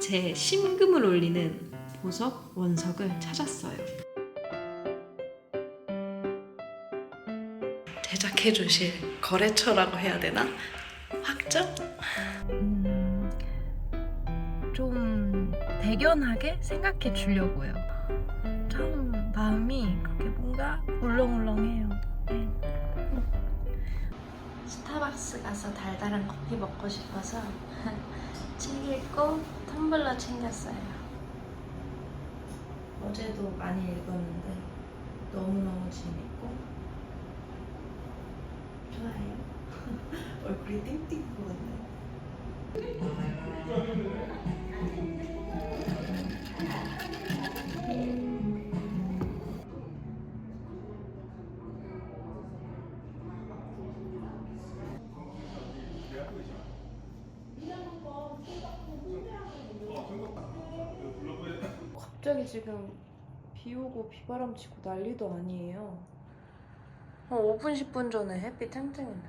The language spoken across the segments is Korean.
제 심금을 올리는 보석 원석을 찾았어요. 제작해 주실 거래처라고 해야 되나? 확정? 음, 좀 대견하게 생각해 주려고요. 참 마음이 그렇게 뭔가 울렁울렁해요. 네. 스타벅스 가서 달달한 커피 먹고 싶어서 책 읽고 텀블러 챙겼어요. 어제도 많이 읽었는데 너무너무 재밌고 좋아요. 얼굴이 띵띵 부었네. 지금 비 오고 비바람 치고 난리도 아니에요. 한 5분 10분 전에 햇빛 탱탱했는데.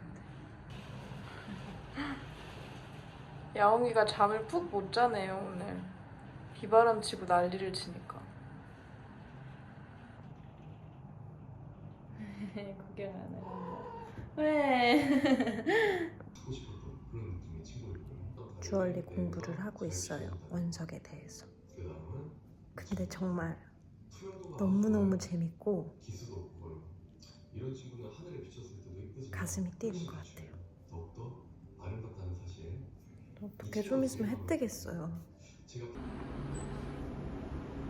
야옹이가 잠을 푹 못 자네요 오늘. 비바람 치고 난리를 치니까. 구경 안 해요. 왜? 주얼리 공부를 하고 있어요 원석에 대해서. 그 근데 정말 너무너무 재밌고 가슴이 뛰는 것 같아요. 어떻게 좀 있으면 해 뜨겠어요.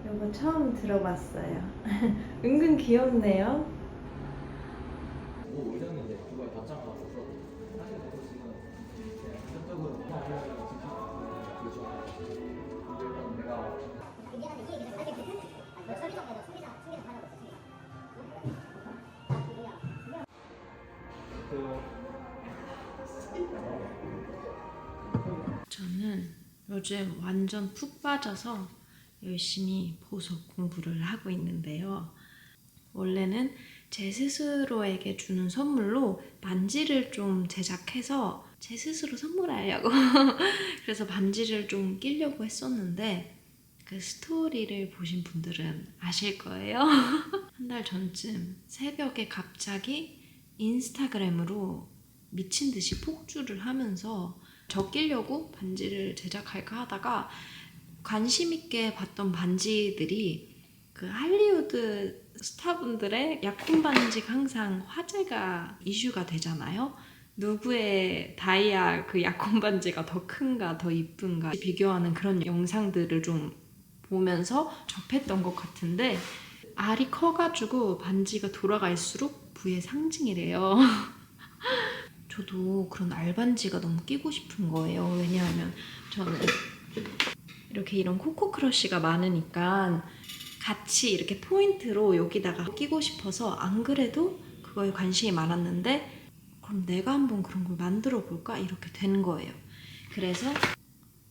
이거 처음 들어봤어요. 은근 귀엽네요. 저는 요즘 완전 푹 빠져서 열심히 보석 공부를 하고 있는데요. 원래는 제 스스로에게 주는 선물로 반지를 좀 제작해서 제 스스로 선물하려고 그래서 반지를 좀 끼려고 했었는데 그 스토리를 보신 분들은 아실 거예요. 한 달 전쯤 새벽에 갑자기 인스타그램으로 미친 듯이 폭주를 하면서 저 끼려고 반지를 제작할까 하다가 관심 있게 봤던 반지들이 그 할리우드 스타분들의 약혼 반지가 항상 화제가 이슈가 되잖아요. 누구의 다이아 그 약혼 반지가 더 큰가 더 이쁜가 비교하는 그런 영상들을 좀 보면서 접했던 것 같은데 알이 커가지고 반지가 돌아갈수록 부의 상징이래요. 저도 그런 알반지가 너무 끼고 싶은 거예요. 왜냐하면 저는 이렇게 이런 코코 크러쉬가 많으니까 같이 이렇게 포인트로 여기다가 끼고 싶어서 안 그래도 그거에 관심이 많았는데 그럼 내가 한번 그런 걸 만들어 볼까 이렇게 된 거예요. 그래서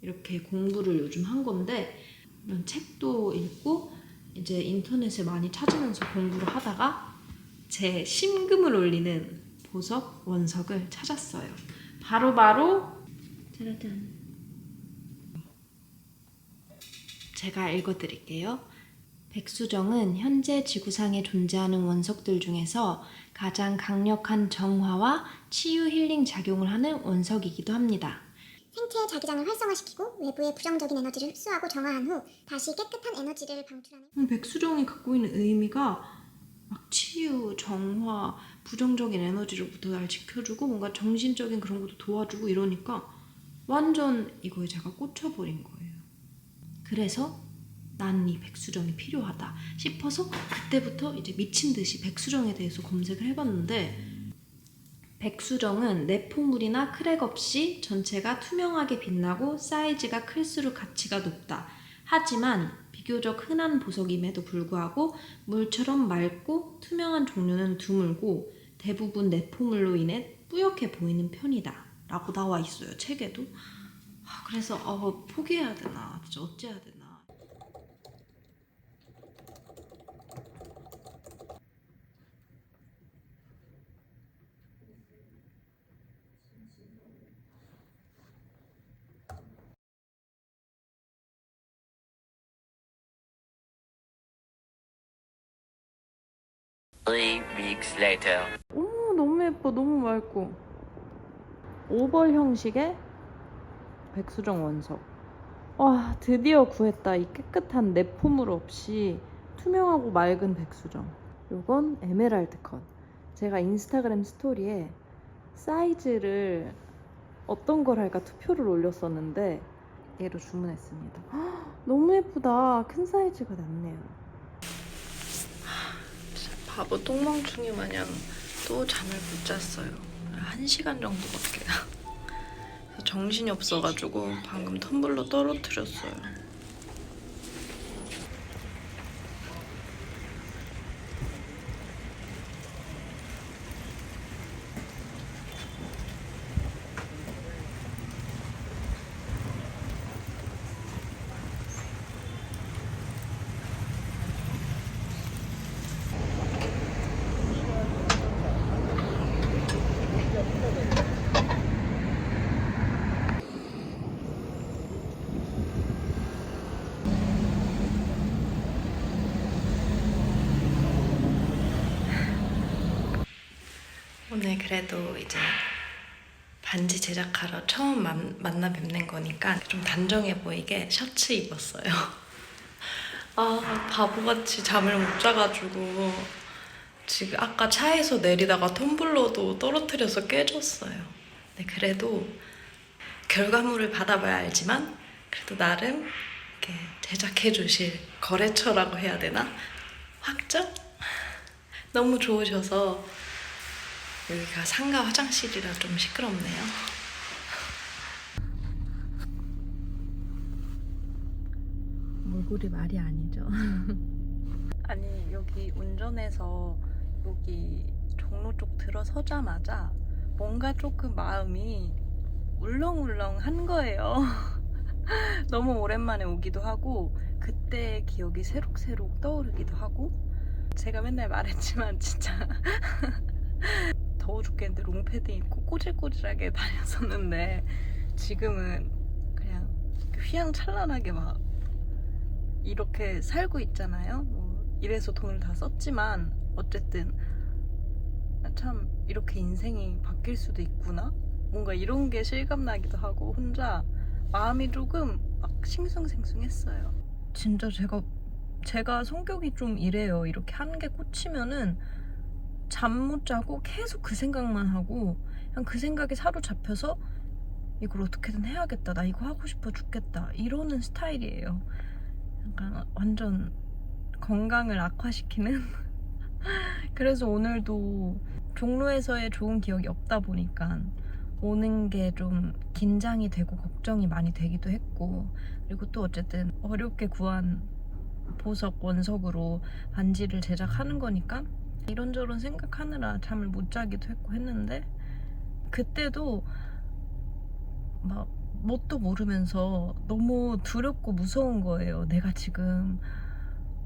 이렇게 공부를 요즘 한 건데 이런 책도 읽고 이제 인터넷을 많이 찾으면서 공부를 하다가 제 심금을 올리는 보석 원석을 찾았어요. 바로 바로 짜라잔. 제가 읽어드릴게요. 백수정은 현재 지구상에 존재하는 원석들 중에서 가장 강력한 정화와 치유 힐링 작용을 하는 원석이기도 합니다. 생체의 자기장을 활성화시키고 외부의 부정적인 에너지를 흡수하고 정화한 후 다시 깨끗한 에너지를 방출하는 음, 백수정이 갖고 있는 의미가 막 치유, 정화, 부정적인 에너지로부터 날 지켜주고 뭔가 정신적인 그런 것도 도와주고 이러니까 완전 이거에 제가 꽂혀버린 거예요. 그래서 난 이 백수정이 필요하다 싶어서 그때부터 이제 미친 듯이 백수정에 대해서 검색을 해봤는데 백수정은 내포물이나 크랙 없이 전체가 투명하게 빛나고 사이즈가 클수록 가치가 높다. 하지만 비교적 흔한 보석임에도 불구하고 물처럼 맑고 투명한 종류는 드물고 대부분 내포물로 인해 뿌옇게 보이는 편이다. 라고 나와 있어요, 책에도. 아, 그래서 어, 포기해야 되나, 진짜 어찌해야 되나. Three weeks later. 오 너무 예뻐. 너무 맑고. 오벌 형식의 백수정 원석. 와 드디어 구했다. 이 깨끗한 내포물 없이 투명하고 맑은 백수정. 요건 에메랄드 컷. 제가 인스타그램 스토리에 사이즈를 어떤 걸 할까 투표를 올렸었는데 얘로 주문했습니다. 헉, 너무 예쁘다. 큰 사이즈가 낫네요 바보 똥멍충이 마냥 또 잠을 못 잤어요. 한 시간 정도밖에. 정신이 없어가지고 방금 텀블러 떨어뜨렸어요. 오늘 그래도 이제 반지 제작하러 처음 만, 만나 뵙는 거니까 좀 단정해 보이게 셔츠 입었어요. 아 바보같이 잠을 못 자가지고 지금 아까 차에서 내리다가 텀블러도 떨어뜨려서 깨졌어요. 네 그래도 결과물을 받아봐야 알지만 그래도 나름 이렇게 제작해 주실 거래처라고 해야 되나 확정? 너무 좋으셔서 여기가 상가 화장실이라 좀 시끄럽네요. 몰골이 말이 아니죠. 아니 여기 운전해서 여기 종로 쪽 들어서자마자 뭔가 조금 마음이 울렁울렁한 거예요. 너무 오랜만에 오기도 하고 그때의 기억이 새록새록 떠오르기도 하고 제가 맨날 말했지만 진짜 더워 죽겠는데 롱패드 입고 꼬질꼬질하게 다녔었는데 지금은 그냥 휘황찬란하게 막 이렇게 살고 있잖아요. 뭐 이래서 돈을 다 썼지만 어쨌든 참 이렇게 인생이 바뀔 수도 있구나. 뭔가 이런 게 실감나기도 하고 혼자 마음이 조금 막 싱숭생숭했어요. 진짜 제가 제가 성격이 좀 이래요. 이렇게 한게 꽂히면은 잠 못 자고 계속 그 생각만 하고 그냥 그 생각에 사로잡혀서 이걸 어떻게든 해야겠다. 나 이거 하고 싶어 죽겠다. 이러는 스타일이에요. 약간 완전 건강을 악화시키는. 그래서 오늘도 종로에서의 좋은 기억이 없다 보니까 오는 게 좀 긴장이 되고 걱정이 많이 되기도 했고 그리고 또 어쨌든 어렵게 구한 보석 원석으로 반지를 제작하는 거니까 이런저런 생각하느라 잠을 못 자기도 했고 했는데 그때도 막 뭣도 모르면서 너무 두렵고 무서운 거예요. 내가 지금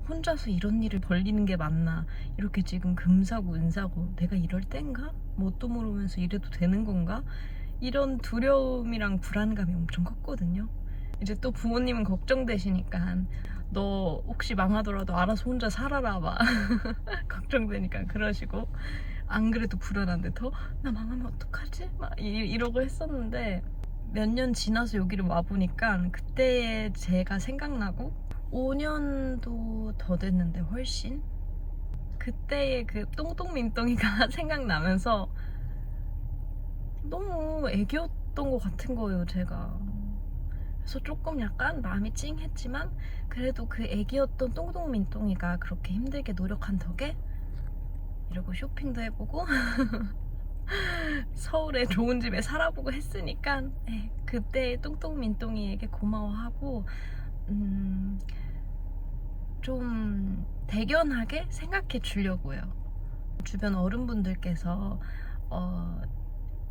혼자서 이런 일을 벌리는 게 맞나? 이렇게 지금 금사고 은사고 내가 이럴 땐가? 뭣도 모르면서 이래도 되는 건가? 이런 두려움이랑 불안감이 엄청 컸거든요. 이제 또 부모님은 걱정되시니까 너 혹시 망하더라도 알아서 혼자 살아라 막. 걱정되니까 그러시고. 안 그래도 불안한데 더? 나 망하면 어떡하지? 막 이, 이러고 했었는데 몇 년 지나서 여기를 와 보니까 그때 제가 생각나고 5년도 더 됐는데 훨씬? 그때의 그 똥똥민똥이가 생각나면서 너무 애기였던 것 같은 거예요 제가 그래서 조금 약간 마음이 찡했지만 그래도 그 애기였던 똥똥민똥이가 그렇게 힘들게 노력한 덕에 이러고 쇼핑도 해보고 서울에 좋은 집에 살아보고 했으니까 에, 그때 똥똥민똥이에게 고마워하고 음, 좀 대견하게 생각해 주려고요. 주변 어른분들께서 어,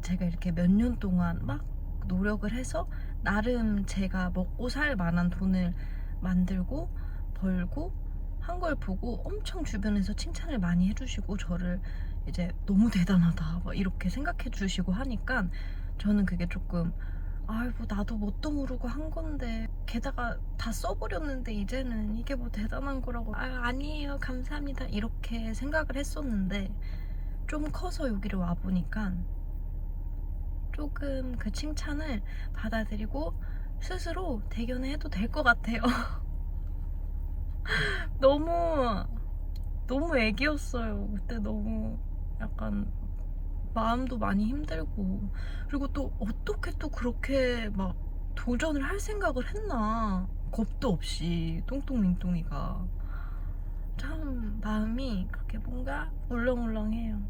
제가 이렇게 몇 년 동안 막 노력을 해서 나름 제가 먹고 살 만한 돈을 만들고 벌고 한 걸 보고 엄청 주변에서 칭찬을 많이 해주시고 저를 이제 너무 대단하다 막 이렇게 생각해 주시고 하니까 저는 그게 조금 아이 뭐 나도 뭣도 모르고 한 건데 게다가 다 써버렸는데 이제는 이게 뭐 대단한 거라고. 아 아니에요. 감사합니다. 이렇게 생각을 했었는데 좀 커서 여기를 와 보니까 조금 그 칭찬을 받아들이고 스스로 대견을 해도 될 것 같아요. 너무 너무 애기였어요. 그때 너무 약간 마음도 많이 힘들고 그리고 또 어떻게 또 그렇게 막 도전을 할 생각을 했나 겁도 없이 똥똥민똥이가 참 마음이 그렇게 뭔가 울렁울렁해요.